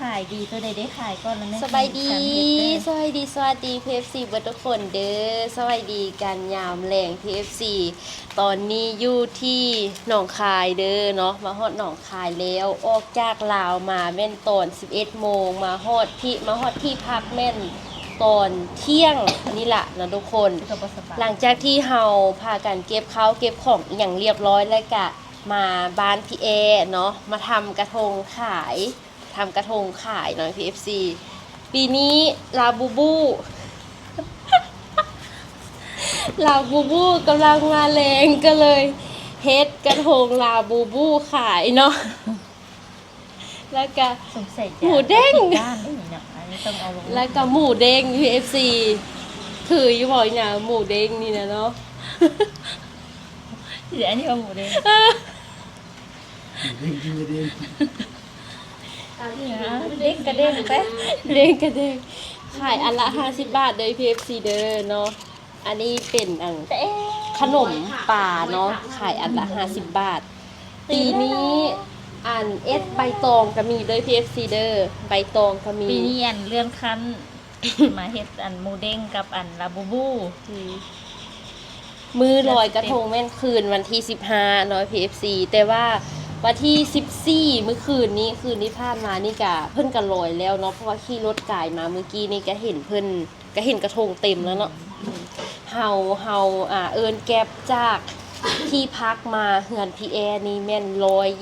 ขายดีตัวใดได้ขายก่อนแล้วแม่สบายดีฉันเฮ็ดสวัสดีสวัสดีพีเอฟซีเบิร์ทุกคนเด้อสวัสดีกันยามแรงพีเอฟซีตอนนี้อยู่ที่หนองคายเด้อเนาะมาฮอดหนองคายแล้วออกจากลาวมาแม่นตอน 11โมงมาฮอดที่มาฮอดที่พักแม่นตอนเที่ยงนี่แหละนะทุกคนเด้อก็บ่สบายหลังจากที่เฮาพากันเก็บข้าวเก็บของอหย่างเรียบร้อยแล้วกะมาบ้านพี่เอเนาะมาทำกระทงขาย ทำกระทงขายเนาะ PFC ปีนี้ลาบูบูลาบูบูกำลังมาแรงก็เลยเฮ็ดกระทงลาบูบูขายเนาะแล้วก็สงสัยจะหมูเด้งอาไปติบ้านได้นี่เนาะอันนี้ต้องเอาลงแล้วก็หมูเด้ง PFC คืออยู่บ่อยนะหมูเด้งนี่นะเนาะเดี๋ยวอันนี้เอาหมูเด้งเด้งกินไม่เด้งนี่นะ เด้งกระเด้งไปเด้งกระเด้งขายอันละห้าสิบบาทโดย PFC เด้อเนาะอันนี้เป็นอันแต่เอ๊ะขนมป่าเนาะขายอันละห้าสิบบาท ปีนี้อันเอสใบตองก็มีโดย PFC เด้อใบตองก็มีปีนี้อันเลื่อนขั้นมาเฮ็ดอันหมูเด้งกับอันลาบูบูอืมมือลอยกระทงแม่นคืนวันที่15เนาะ PFC แต่ว่า วันที่ 14 เมื่อคืนนี้คืนที่ผ่านมานี่กะเพิ่นก็ลอยแล้วเนาะเพราะว่าขี่รถกายมาเมื่อกี้นี่ก็เห็นเพิ่นก็เห็นกระทงเต็มแล้วเนาะเฮาเฮาอ่าเอินแก็บจากที่พักมาเฮือนพีแอร์นี่แม่น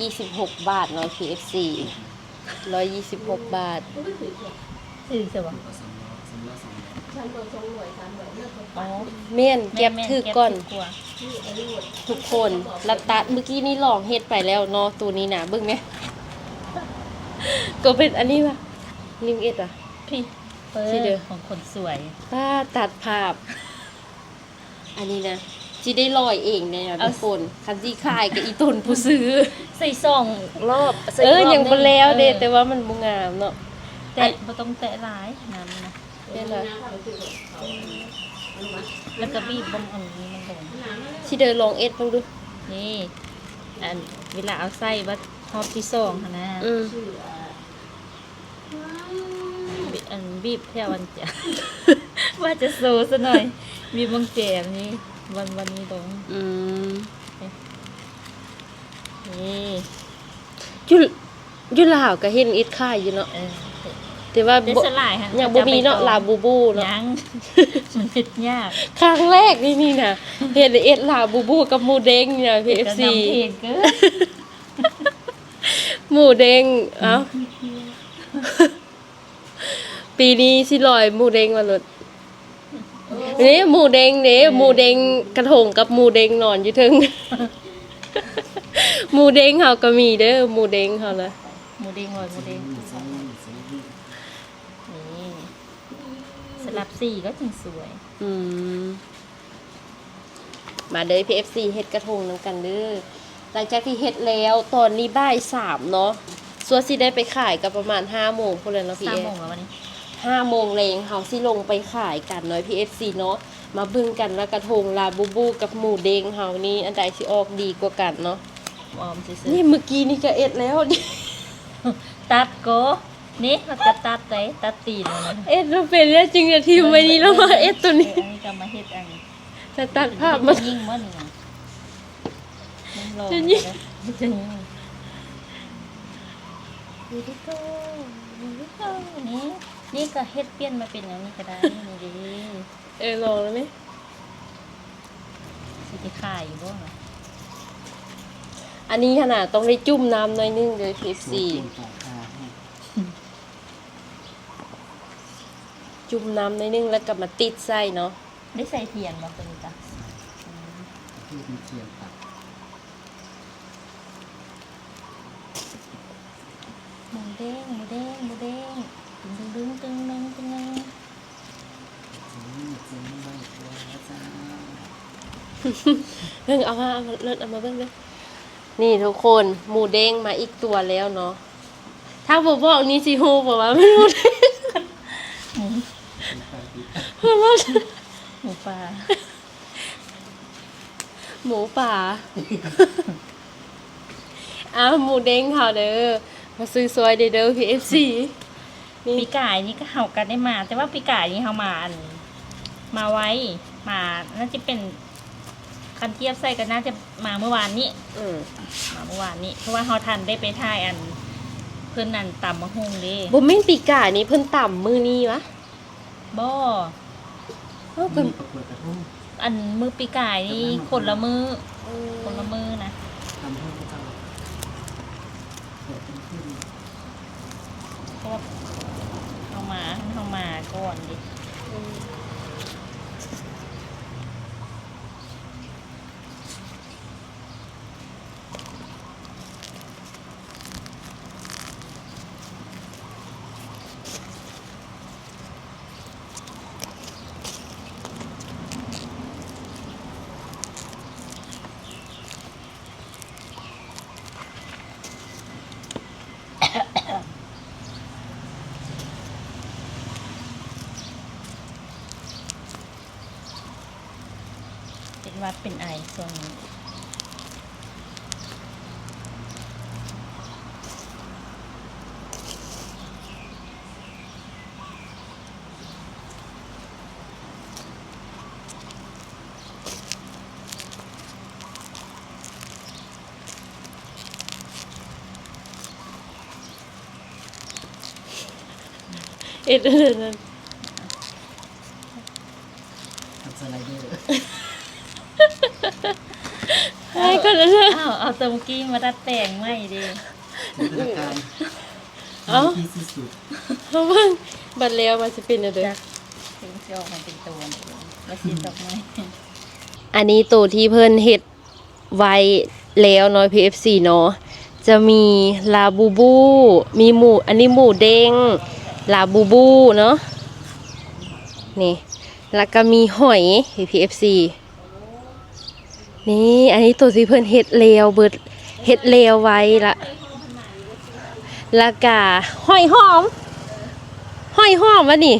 126บาทเนาะ PFC 126บาทซื้อใช่ป่ะก็สำล้อสำล้อสองล้ออ๋อแม่นเก็บแม่นๆถือก่อนเบถืกว่า ทุกคนลัตตัดเมื่อกี้นี่ลองเฮ็ดไปแล้วเนาะตัวนี้นะเบิ่งไหมก็เป็นอันนี้ว่ะนิมเอ็ดอะพี่เปิสิเด้อดของคนสวยป้าตัดภาพ อันนี้นะจีได้ลอยเองเนี่ยนะทุกคนคันที่ขายกับอีตนผู้ซื้อ ใส่ซองรอบใส่เออรบยังบ่แล้วเด้ออแต่ว่ามันบ่งามเนาะแตะบ่ต้องแตะหลายน้ำนะนี่แหละ แล้วก็บีบบ่งอันนี้มันลงสิเดินลองเอ็ดเบิ่งดู นี่ อันเวลาเอาไส้วัดฮอบที่สองหั่นนะอืมบิอันบีบแค่วันจะ ว่าจะโซซะหน่อยบีบบางแจมนี้ วันวันนี้ลงอืมนี่อยู่อยู่ลาวก็เห็นเอ็ดขายอยู่เนาะ เออ แต่ว่าเดี๋ยวบ่สลายฮะยังบ่มีเนาะลาบูบูเนาะยังมันเฮ็ดยากครั้งแรกนี่นี่นะเห็นเอ็ดลาบูบูกับหมูเด้งเนี่ยจะ PFC นำเพลงเกินหมูเด้งเอ้าปีนี้สิลอยหมูเด้งมาหลดนี่หมูเด้งนี่หมูเด้งกระทงกับหมูเด้งนอนอยู่ถึงหมูเด้งเฮาก็มีเด้อหมูเด้งเฮานะหมูเด้งลอยหมูเด้ง สองล้อสองล้อ นี่ สลับสีก็ถึงสวย อืมมาเด้อ PFC เฮ็ดกระทงนํกันเด้อหลังจากที่เฮ็ดแล้วตอนนี้บ่ายสามเนาะส่วนสิได้ไปขายก็ประมาณ5โมงพุ่นแหล้วเนาะพี่สามเอโมงแล้ววันนี้ ห้าโมงแรงเฮาสิลงไปขายกันเนาะ PFC เนาะมาเบิ่งกันว่ากระทงลาบูบูกับหมูเด้งเฮานี่อันใดสิออกดีกว่ากันเนาะออมซื้อนี่เมื่อกี้นี่ก็เอ็ดแล้ว ๆตัดโก นี่เราจะตัดได้ตัดตีนแล้วนะเอ็ดเราเป็นแล้วจริงอะทีมไว้นี้แล้วมาเอ็ดตัวนี้อันนี้ก็มาเฮ็ดอันนี้จะตัดภาพมายิ่งมั้งนี่นะยิ่งลงจะยิ่งจะยิ่งดูดิโก้ดูดิโก้นี่นี่ก็เฮ็ดเปลี่ยนมาเป็นอย่างนี้ก็ได้นี่ดิเออลองแล้วไหมสิจะขายอยู่บ่เนาะอันนี้ขนาดต้องได้จุ่มน้ำหน่อยนึงเลย PFC จุ่มปากคาให้ จุ่มน้ำหน่อยนึงแล้วก็มาติดไส้เนาะได้ใส่เทียนบ่ตัวนี้จ้ะที่มีเทียนตัดหมูเด้งหมูเด้งหมูเด้งตึงตึงตึงตึงตึงตึงถึงถึงใบตัวแล้วจ้าเพิ่งเอามาเอามาเลิศเอามาเบิ่งเลยนี่ทุกคนหมูเด้งมาอีกตัวแล้วเนาะถ้าบอกบอกนี่สิฮู้บอกว่ามันหมูเด้ง หมู เพราะว่าหมูปลาหมูป่า อ้าวหมูเด้งเขาเด้อ มาซื้อซอยเด้อเด้อ PFC นี่ปีกายนี่ก็เฮากันได้มา แต่ว่าปีกายนี่เฮามาอันมาไว้มาน่าจะเป็นคันเทียบใส่กันน่าจะมาเมื่อวานนี้อืมมาเมื่อวานนี้ เพราะว่าเฮาทันได้ไปถ่ายอัน เพื่อนนั่นตำมะฮุงเด้บ่แม่นปีกายนี่เพิ่นต่ำมือนี้วะบ่ เออเพิ่นขวดกระท่อมอันมือปีกายนี่คนละมือคนละมือนะทำให้เขาเกิดเป็นขึ้นเพราะว่าเฮามาเอามาก่อนดิเป็น วัดเป็นไอส่วนนี้เอ็ดเอ็ดนั่น ทำสไลเดอร์ ไอ้ก็นั่นน่ะ อ้าว เอาตัวเมื่อกี้มาดัดแปลงไม่ดิจินตนาการเอ้าที่ที่สุดเพราะว่าบัดแล้วมันจะเป็นอะไรถึงจะออกมาเป็นตัวนี่มาสีดอกไม้อันนี้ตัวที่เพิ่นเฮ็ดไว้แล้วเนาะ PFC เนาะจะมีลาบูบู มีหมูอันนี้หมูเด้งลาบูบูเนาะนี่แล้วก็มีหอย PFC นี่อันนี้ตัวที่เพิ่นเฮ็ดแล้วเบิดเฮ็ดแล้วไว้ละล้วก็หอยหอมหอยหอมวะนี่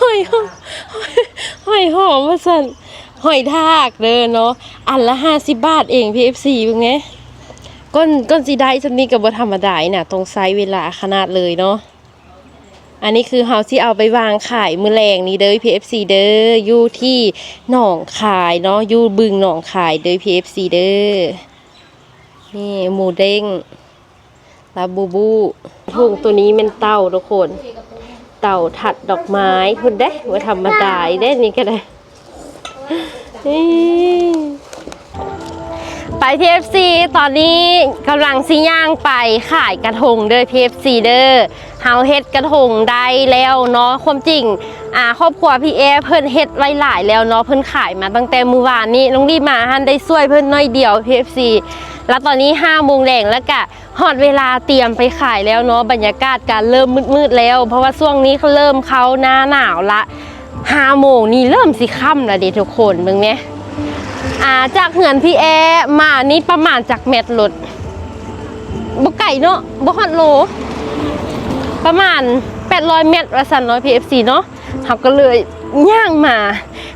หอยหอมหอยหอมว่าสันหอยทากเด้อเนาะอันละห้าสิบบาทเอง PFC เป็นไงก้นก้นสีได้สันนี้กับบธรรมดาน่ะตรงไซส์เวลาขนาดเลยเนาะ อันนี้คือเฮาที่เอาไปวางขายมือแรงนี้เด้อ PFC เด้ออยู่ที่หนองคายเนาะอยู่บึงหนองคายเด้อ PFC เด้อนี่หมูเด้งลาบูบูทุ่งตัวนี้เป็นเต้าทุกคน เต่าถัดดอกไม้คุณได้ว่าธรรมดาอีได้นี่ก็ได้นี่ ไป PFC ตอนนี้กำลังซิย่างไปขายกระทงเด้อ PFC เด้อเฮาเฮ็ดกระทงได้แล้วเนาะความจริงอ่าครอบครัวพี่เอเพิ่นเฮ็ดไว้หลายแล้วเนาะเพิ่นขายมาตั้งแต่มื้อวานนี้น้องรีบมาหันได้ช่วยเพิ่นหน้อยเดียว PFC แล้วตอนนี้5โมงแรงแล้วก็ฮอดเวลาเตรียมไปขายแล้วเนาะบรรยากาศการเริ่มมืดๆแล้ว เพราะว่าช่วงนี้เขาเริ่มเข้าหน้าหนาวละ5โมงนี่เริ่มสิค่ำแล้วเด้ทุกคนเบิ่งแหน่ อ่าจากเหือนพี่แอมานี่ประมาณจากเม็ดรถบ่ไก่เนาะบ่ฮอดโล ประมาณ 800 เมตรว่าสันน้อย PFC เนาะเขาก็เลยย่างมา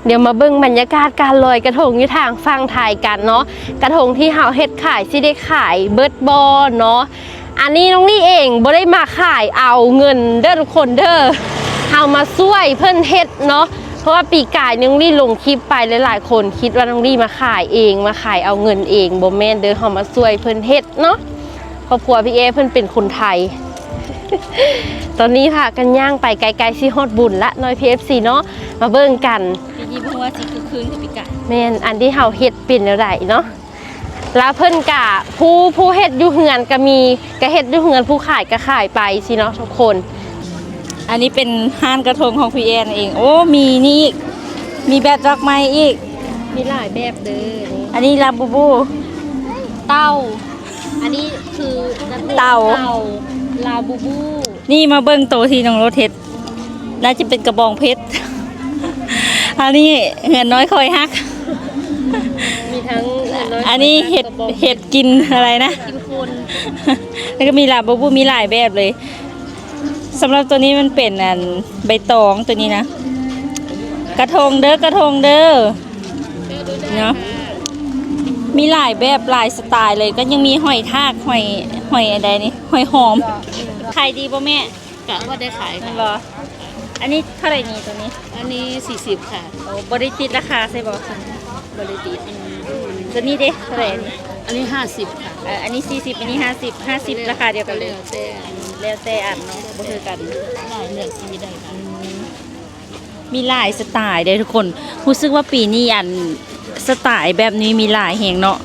เดี๋ยวมาเบิ่งบรรยากาศการลอยกระทงอยู่ทางฝั่งไทยกันเนาะกระทงที่เฮาเฮ็ดขายสิได้ขายเบิร์ดบอเนาะอันนี้น้องนี่เองบ่ได้มาขายเอาเงินเด้อทุกคนเด้อเฮามาช่วยเพิ่นเฮ็ดเนาะ เพราะว่าปีกายน้องนี่ลงคลิปไปหลายๆคนคิดว่าน้องนี่มาขายเองมาขายเอาเงินเองบ่แม่นเด้อเฮามาช่วยเพิ่นเฮ็ดเนาะครอบครัวพี่เอเพิ่นเป็นคนไทย ตอนนี้ค่ะกันย่างไปไกลๆซีฮอดบุญละน้อย PFC เนาะมาเบิ่งกันพี่ยิ้มว่าสิคือคืนกับปีกายแม่นอันที่เฮาเฮ็ดเป็นแล้วไดเนาะแล้วเพิ่นกะผู้ผู้เฮ็ดอยู่เฮือนก็มีก็เฮ็ดอยู่เฮือนผู้ขายก็ขายไปสิเนาะทุกคน อันนี้เป็นห้านกระทงของพี่แอนเอง โอ้มีนี่อีกมีแบบดอกไม้อีก มีหลายแบบเด้อนี่อันนี้ลาบูบู เต้า อันนี้คือเต่า ลาบูบูนี่มาเบิ้งโตที่น้องรถเห็ดน่าจะเป็นกระบองเพชร อันนี้เงินน้อยคอยฮัก มีทั้งอันนี้เห็ดเห็ดกินอะไรนะ กินคน แล้วก็มีลาบูบูมีหลายแบบเลย สำหรับตัวนี้มันเป็นอันใบตองตัวนี้นะ กระทงเด้อกระทงเด้อเนาะมีหลายแบบหลายสไตล์เลย ก็ยังมีหอยทากหอยหอยอะไรนี่หอยหอมขายดีป่ะแม่กะว่าได้ขายนั่ค่ะนเหรออันนี้เท่าไหร่นี่ตัวนี้ อันนี้ 40 ค่ะโอ้บริติดราคาใช่ป่ะบริติดตัวนี้เด้เท่าไหร่ อันนี้อันนี้50ค่ะเอ่ออันนี้ 40 อันนี้ 50 50 ราคาเดียวกันเลยแล้วแต่แล้วแต่อันเนาะบ่คือกัน ได้เลือกสีได้ค่ะมีหลายสไตล์เด้อทุกคน รู้สึกว่าปีนี้อันสไตล์แบบนี้มีหลายแห่งเนาะ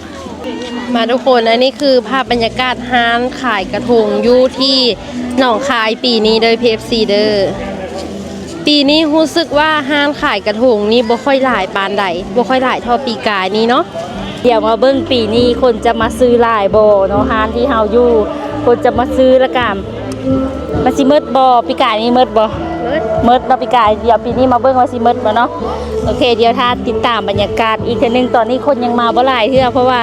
มาทุกคนอันนี้คือภาพบรรยากาศห้านขายกระทงอยู่ที่หนองคายปีนี้เด้อ PFC เด้อปีนี้รู้สึกว่าห้านขายกระทงนี่บ่ค่อยหลายปานใดบ่ค่อยหลายเท่าปีกายนี้เนาะ เดี๋ยวมาเบิ่งปีนี้คนจะมาซื้อหลายบ่เนาะห้านที่เฮาอยู่ คนจะมาซื้อและกันมาสิเมิดบ่ปีกายนี้เมิดบ่เมิดเนาะปีกายเดี๋ยวปีนี้มาเบิ่งว่าสิเมิดบ่เนาะโอเค เดี๋ยวถ้าติดตามบรรยากาศอีกเทีนึงตอนนี้คนยังมาบ่หลายเทื่อเพราะว่า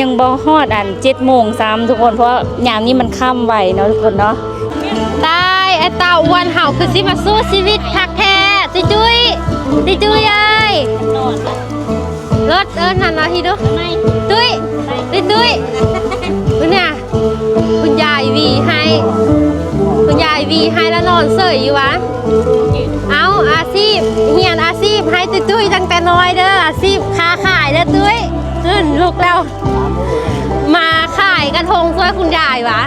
ยังบ่ฮอดอัน7โมงซ้ำทุกคนเพราะว่ายามนี้มันค่ำไวเนาะทุกคนเนาะตายไอ้ตาอ้วนเห่าคือสิมาสู้ชีวิตคักแท้ติจุ้ยติจุ้ยยาย รถเอิญหันมาทีดูตุ้ยติตุ้ยคุณเนี่ยคุณยายวีให้ คุณยายวีให้แล้วนอนเสยอยู่วะเอาอาชีพเฮียนอาชีพให้ตุ้ยตุ้ยตั้งแต่น้อยเด้ออาชีพค้าขายเด้อตุ้ยขึ้นลูกแล้ว มาขายกระทงช่วยคุณยายวะ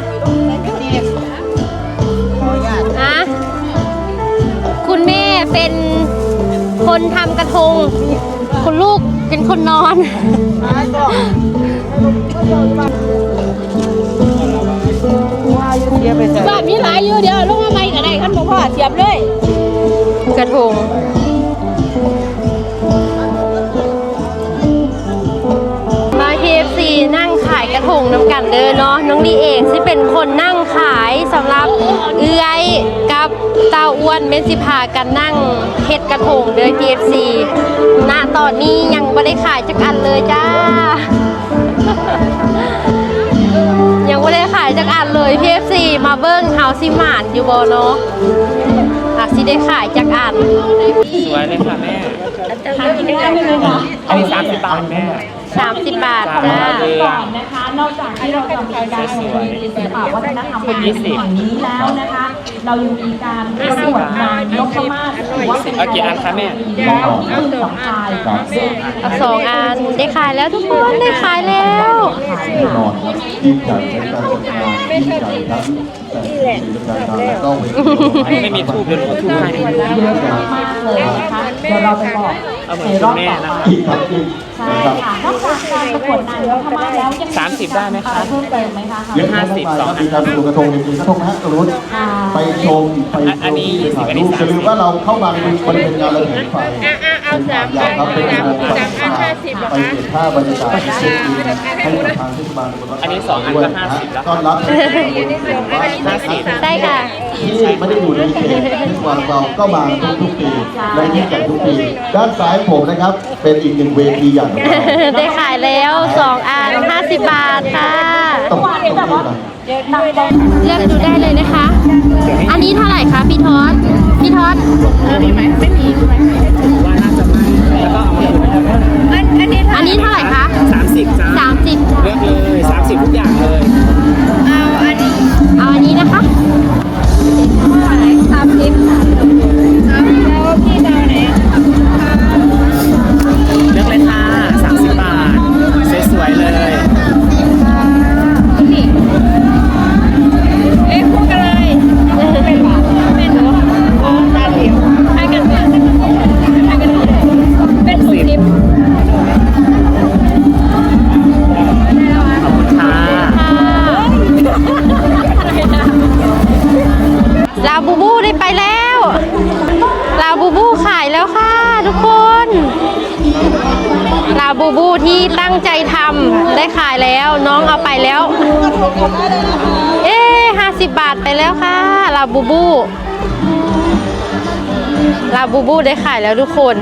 อะคุณแม่เป็นคนทำกระทง คุณลูก เป็นคนนอนแบบนี้หลายอยู่เดี๋ยวลงมาใหม่ก็ได้ขั้นบ่พอเสียบเลย กระทงมา KFC นั่งขายกระทงน้ำกันเด้อเนาะน้องดีเองที่เป็นคนนั่งขาย สำหรับเอื้อยกับเตาอ้วนเมนสิพากันนั่งเฮ็ดกระทงเด้อ KFC ณตอนนี้ยังไม่ได้ขายจักอันเลยจ้า ยังไม่ได้ขายจักอันเลย PFC มาเบิ้งเฮาสิหมานอยู่บ่เนาะอาจสิได้ขายจักอันสวยเลยค่ะแม่ทานกินได้เลยค่ะอันนี้สามสิบบาทแม่ 30 บาทจ้า ก่อนนะคะนอกจากที่เราจะมีการแสดงศิลปะวัฒนธรรมแห่งนี้แล้วนะคะ เรายังมีการประกวดนางนพมาศถือว่าเป็นเอากี่อันคะแม่ แล้วที่สองอายเอาสองอันได้ขายแล้วทุกคนได้ขายแล้ว แน่นอนครับยิ่งใหญ่ในการจัดงานยิ่งใหญ่ทั้งแต่ศิลปการและก็เวทีอันนี้ไม่มีทูบเดี๋ยวหนูเอาทูบให้ เยอะมากเลยนะคะเดี๋ยวเราไปบอกเอาเหมือนในคุรอณบแม่ต่อนะไปคะอีกครับอีกใช่นะครับ ค่ะนอกจากการประกวดนางนพมาศแล้วยังสามสิบได้ไหมคะ เพิ่มเติมไหมคะเยอะมากมายครับมีการดูกระทงมีกระทงนะฮะกระรุนอ่าไปชมไปชอันมนี้ไปถ่ายอันนี้รูปสามสิบอย่าลืมว่าเราเข้ามาในบริเวณงานเราเห็นไฟเป็นสามอย่างครับเป็นอุโมงค์ไฟฟ้าไปเห็นภาพบรรยากาศที่เช็คอินให้กับทางเทศบาลตำบลวัดอันนี้สองอันก็50แล้ว ต้อนรับในตำบลหมู่บ้านนะครับได้ค่ะ ที่ไม่ได้อยู่ในเขตเทศบาลเราก็มาทุกทุกๆปีและยิ่งใหญ่ทุกปี ด้านซ้ายผมนะครับ เป็นอีกหนึ่งเวทีใหญ่ของเราได้ขายแล้วสองอัน50 บาทค่ะต้องต้องรีบหน่อยเลือกดูได้เลยนะคะ อันนี้เท่าไหร่คะพี่ทอดพี่ทอดว่าน่าจะไม่แล้วก็เอามาคืนนะครับอันนี้เท่าไหร่คะสามสิบจ้า30 เลือกเลยสามสิบทุกอย่างเลย บูบูได้ขายแล้วทุกคน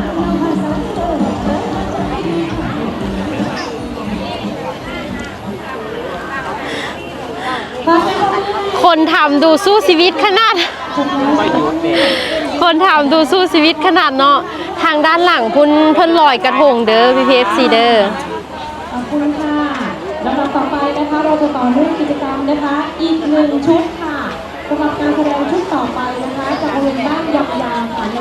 คนทำดูสู้ชีวิตขนาด คนทำดูสู้ชีวิตขนาดเนาะ ทางด้านหลังพุ่นเพิ่นลอยกระทงเด้อ PPFC เด้อขอบคุณค่ะจะต่อเนื่องกิจกรรมนะคะ อีกหนึ่งชุดค่ะสำหรับการแสดงชุดต่อไปนะคะจากบริเวณบ้านยำยา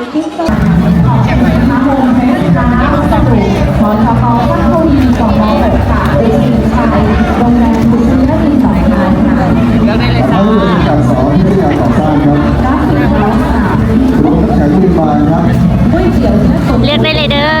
งค่ะในชุดต้นของนะคะโฮมเฟสร้านวัสดุหมอชวัฒนบุรีสองมหกค่ะเป็นสินชัยโรงแรมบุรีรัมย์สองงานค่ะแล้วได้เลยค่ะเขาเป็นการสอนที่การก่อสร้างครับรับสินค้าค่ะรวมทั้งแข่งที่มาครับก๋วยเตี๋ยวเนื้อตุ๋นเรียกได้เลยเด้อ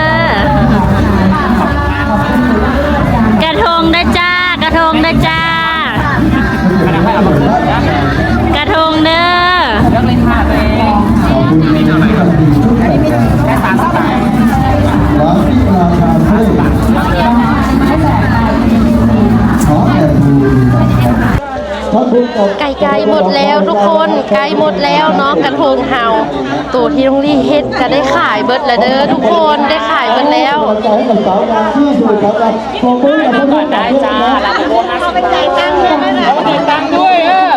ตัวที่ต้องรีเฮ็ดก็ได้ขายเบิดแล้วเด้อทุกคนได้ขายเบิดแล้วกำลังใจให้กับสาวงามที่สุดครับครับปรบมือกับท่านผู้กำกับได้จ้าด้วยลานะโบห้าสิบบาทเอาไปจ่ายตังค์ด้วยนะเอาไปจ่ายตังค์ด้วยเออ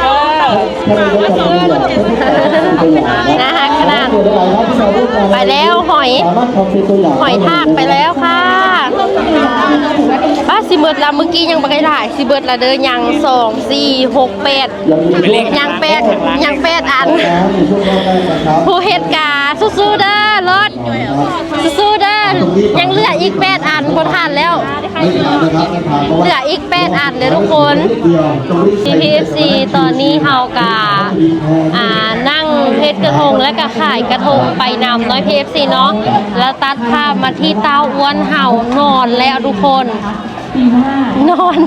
เออท่านนายกจะมีอย่างเป็นตัวอย่างนะฮะขนาดตัวอะไรครับที่เราพูดกันไปแล้วหอยสามารถทำเป็นตัวอย่างหอยทากไปแล้วค่ะป้า สิเบิดละเมื่อกี้ยังบ่ได้หลายสิเบิดละเด้อยังสองสี่หกแปดยังแปดยังแปดอัน ผู้เหตุการณ์สู้ๆเด้อรถสู้ๆเด้อยังเหลืออีกแปดอันบ่ทันแล้วเหลืออีกแปดอันเด้อทุกคน PPFC ตอนนี้เฮากาอ่านั่งเพชรกระทงและก็ขายกระทงไปนำน้อย PFC เนาะแล้วตัดภาพมาที่เต้าอ้วนเห่านอนแล้วทุกคน น้านอน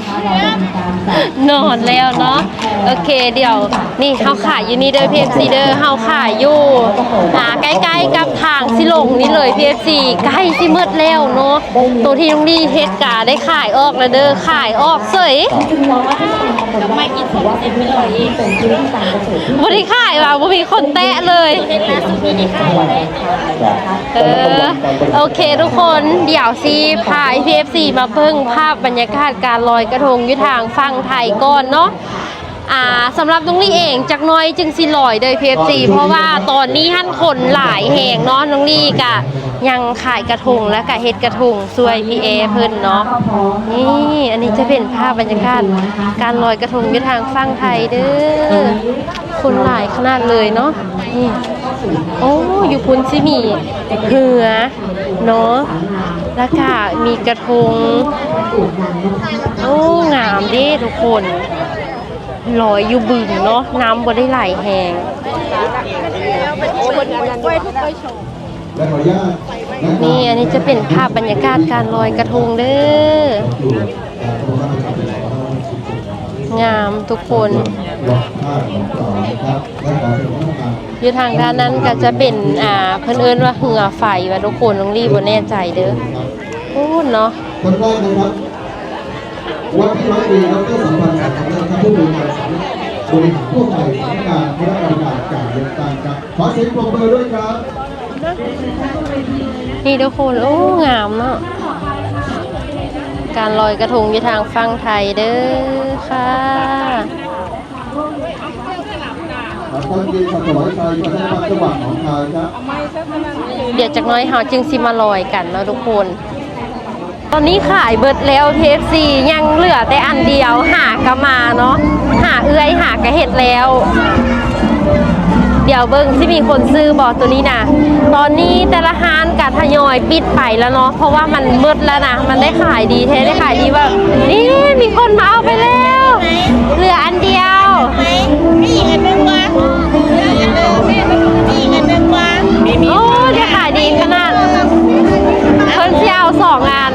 นอนแล้วเนาะโอเคเดี๋ยวนี่เฮาขายอยู่นี่เด้อ PFC เด้อเฮาขายอยู่อ่าใกล้ๆกับทางสิลงนี่เลย PFC ใกล้สิมืดแล้วเนาะตัวที่น้องดีเฮ็ดกาได้ขายออกแล้วเด้อขายออกเสยจึงมองว่าที่เป็นของผมไม่กินว่าเป็นไม่เลยเป็นชีวิตการเกษตรที่บ่ได้ขายว่ะบ่มีคนแตะเลยเออโอเคทุกคนเดี๋ยวซีพา PFC มาเพิ่งภาพบรรยากาศการลอยกระทงยู่ทางฟังไทยก่อนเนาะอ่าสำหรับตรงนี้เองจากน้อยจึงสิลอยโดย PFC เพราะว่าตอนนี้ท่านคนหลายแห่งเนาะตรงนี้กะ ยังขายกระทงและกะเฮ็ดกระทงซวยพีเอเพิ่นเนาะนี่อันนี้จะเป็นภาพบรรยากาศการลอยกระทงอยู่ทางฝั่งไทยเด้อคนหลายขนาดเลยเนาะนี่โอ้อยู่พุนซิมีเหือเนาะแล้วก็มีกระทงโอ้งามเด้ทุกคนลอยอยู่บึงเนาะน้ำบ่ได้ไหลแหง นี่อันนี้จะเป็นภาพบรรยากาศการลอยกระทงเด้องามทุกคนอยู่ทางด้านนั้นก็จะเป็นอ่าเพิ่นเอิ้นว่าเหือไฟว่าทุกคนต้องรีบบ่แน่ใจเด้อพูดเนาะคนแรกนะครับวัดที่ร้อยปีดรสัมพันธ์กับท่านผู้บริหารสำนักบริหารทั่วไปสำนักงานคณะกรรมการการเลือกตั้งครับขอเสียงปรบมือด้วยครับ นี่ทุกคน โอ้ งามเนาะการลอยกระทงอยู่ทางฝั่งไทยเด้อค่ะขอต้อนรับสัตว์ถวายชัยประธานจังหวัดหนองคายครับเดี๋ยวจากน้อยเฮาจึงสิมาลอยกันเนาะทุกคน ตอนนี้ขายเบิดแล้วเทฟซียังเหลือแต่อันเดียวหากะมาเนาะหาเอื้อยหากะเห็ดแล้ว เดี๋ยวเบิ้งที่มีคนซื้อบอกตัวนี้นะตอนนี้แต่ละห้านกะทยอยปิดไปแล้วเนาะเพราะว่ามันมืดแล้วนะมันได้ขายดีแท้ได้ขายดีว่านี่มีคนมาเอาไปแล้วเหลืออันเดียวมีอีกอันหนึงวะมีอีกอันหนึงมีอีกอันหนึงวะโอ้จะขายดีขนาดเพิ่นสิเอาสองอัน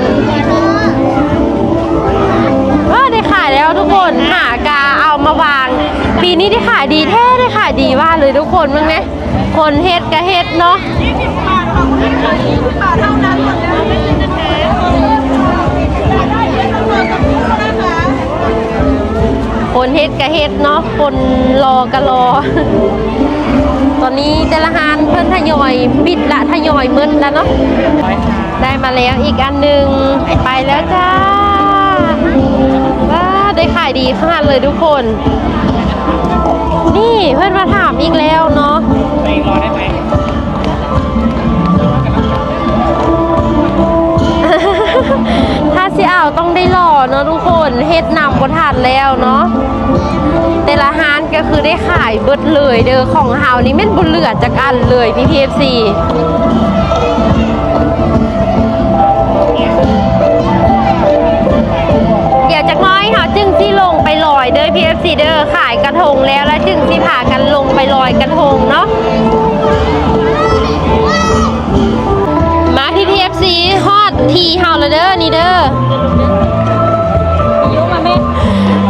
เออได้ขายแล้วทุกคนหากา ได้ขายดีแท้ได้ขายดีว่าเลยทุกคนมั้งไหมคนเฮ็ดก็เฮ็ดเนาะบาทเท่านั้นไม่เยอะทั้งหมดทั้งคู่นะคะคนเฮ็ดก็เฮ็ดเนาะคนรอก็รอ ตอนนี้แต่ละหานเพิ่นทยอยปิดละทยอยมืดแล้วเนาะได้มาแล้วอีกอันหนึ่งไปแล้วจ้าว้าได้ขายดีขนาดเลยทุกคน นี่เพื่อนมาถามอีกแล้วเนาะตัวเองรอได้ไหมถ้าสิเอาต้องได้หล่อเนาะทุกคนเฮ็ดนำก็ทันแล้วเนาะแต่ละฮานก็คือได้ขายเบิดเลยเด้อของเฮานี่แม่นบ่เหลือจากอันเลยพี่ PFC เดี๋ยวจากน้อยเขาจึงที่ลงไปลอยเด้อ PFC เด้อขายกระทงแล้วแล้วจึงที่พากันลงไปลอยกระทงเนาะมาพี่ PFC ฮอดทีเฮาลเด้อนี่เด้อ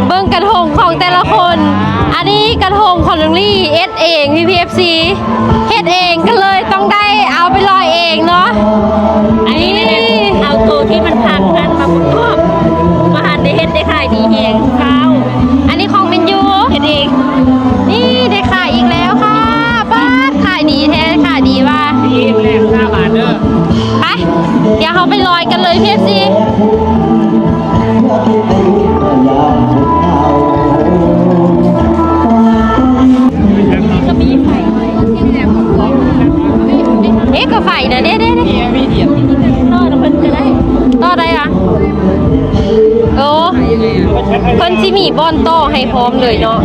เบิ่งกระทงของแต่ละคน อันนี้กระทงของลุงลี่เอ็ดเองพี่ PFC เฮ็ดเองก็เลยต้องได้เอาไปลอยเองเนาะ ลอยกันเลยพี่ซีเอ๊ะก็ไฟนะเด้เด้เด้มีเดียทอดมันจะได้ต่อได้อะโอ้เพิ่นสิมีบอนโต้ให้พร้อมเลยเนาะ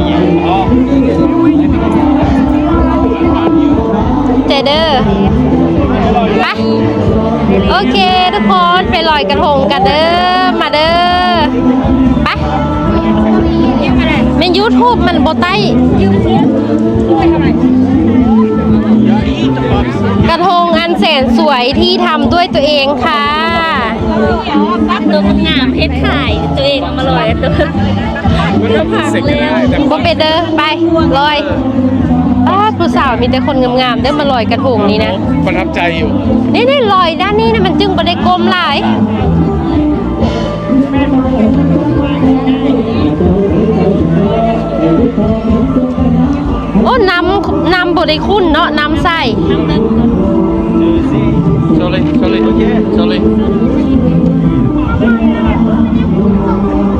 เจเดอ ร์ไปโอเคทุกคนไปลอยกระทงกันเด้อมาเด้อไปเมนยูทูบมันโบไต้กระทงอันแสนสวยที่ทำด้วยตัวเองค่ะตัวงามเฮ็ดขายตัวเองเอามาลอยตัวตัวผักแล้วโบเป็ดเด้อไปลอย มีแต่คนงามๆเด้อมาลอยกระทงนี้นะประทับใจอยู่ นี่นี่ลอยด้านนี้นะมันจึงบ่ได้กลมหลายโอ้น้ำน้ำบ่ได้คุ้นเนาะน้ำใส Sorry, sorry, sorry.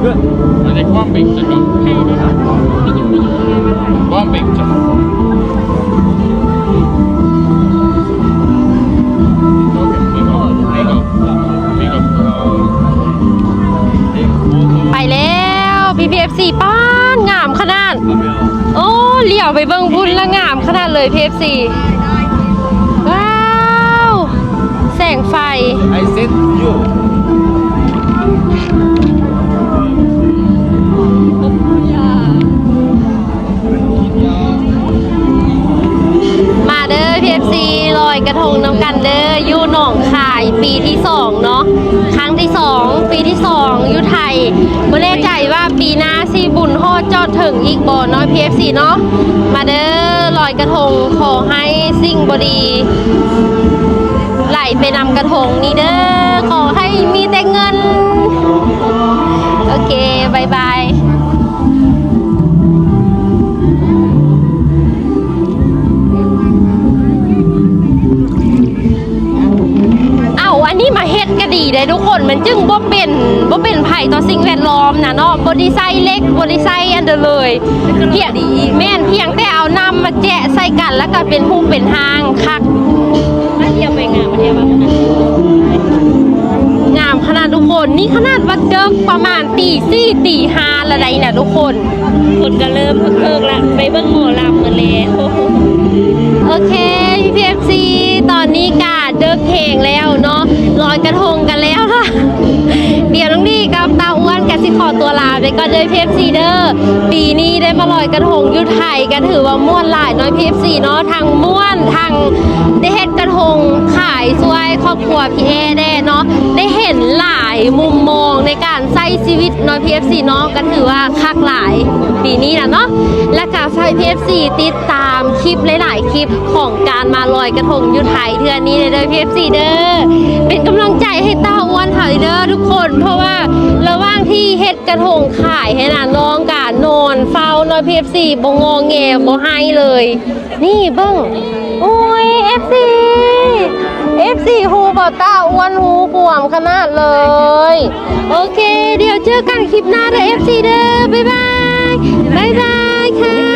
Good. I think one picture. One picture. Okay, พี่พีเอฟซีป้านงามขนาด โอ้เหลี่ยวไปเบิ่งบุญและงามขนาดเลยพีเอฟซีว้าว แสงไฟ I said you. มาเด้อ PFC ลอยกระทงน้ำกันเด้ออยู่หนองคายปีที่สองเนาะครั้งที่สองปีที่สองอยู่ไทยไม่แน่ใจ ว่าปีหน้าสีบุญโฮอดจอดถึงอีกบ่เนาะ PFC เนาะมาเด้อลอยกระทงขอให้สิ่งบดีไหลไปนำกระทงนี้เด้อขอให้มีแต่เงิน โอเคบายบาย ทุกคนมันจึงบ่เป็นบ่เป็นภัยต่อสิ่งแวดล้อมนะเนาะบ่ได้ใส่เล็กบ่ได้ใส่อันเดอเลยเพียงแม่นเพียงแต่เอาน้ำมาแจะใส่กันแล้วก็เป็นภูมิเป็นทางคักมาเที่ยวไปงานมาเที่ยวมาขนาดงามขนาดทุกคนนี่ขนาดว่าเดิกประมาณตีสี่ตีห้าละไดน่ะทุกคนคนก็เริ่มเพิกๆละไปเบิ่งหมอลำกันแล้วโอเคพี่พีเอฟซี ตอนนี้กาเดิกเพลงแล้วเนาะลอยกระทงกันแล้วค่ะ เดี๋ยวน้องดีกับตาอ้วนกับสิขอตัวลาไปก่อนเลยพีเอฟซีเดอร์ปีนี้ได้มาลอยกระทงยุไทยกันถือว่าม่วนหลายน้อยพีเอฟซีเนาะทางม่วนทางได้เฮ็ดกระทงขายช่วยครอบครัวพี่เอได้เนาะได้เห็นหลา มุมมองในการใช้ชีวิตน้อยพีเอฟซีเนาะก็ถือว่าคักหลายปีนี้นะเนาะและกาใช้พีเอฟซีติดตามคลิปหลายๆคลิปของการมาลอยกระทงยุไทยเทือนนี้เลยเด้อพีเอฟซีเด้อเป็นกำลังใจให้ต้าอ้วนเถอยเด้อทุกคน เพราะว่าระหว่างที่เฮ็ดกระทงขายให้น่ะน้องกะนอนเฝ้าน้อยพีเอฟซีบ่งอแงบ่ให้เลย นี่เบิ้งโอ้ยเอฟซี FC ฮูบอต้าอ้วนฮูบวมขนาดเลย โอเค เดี๋ยวเจอกันคลิปหน้าเด้อ FC เด้อบ๊ายบาย บ๊ายบายค่ะ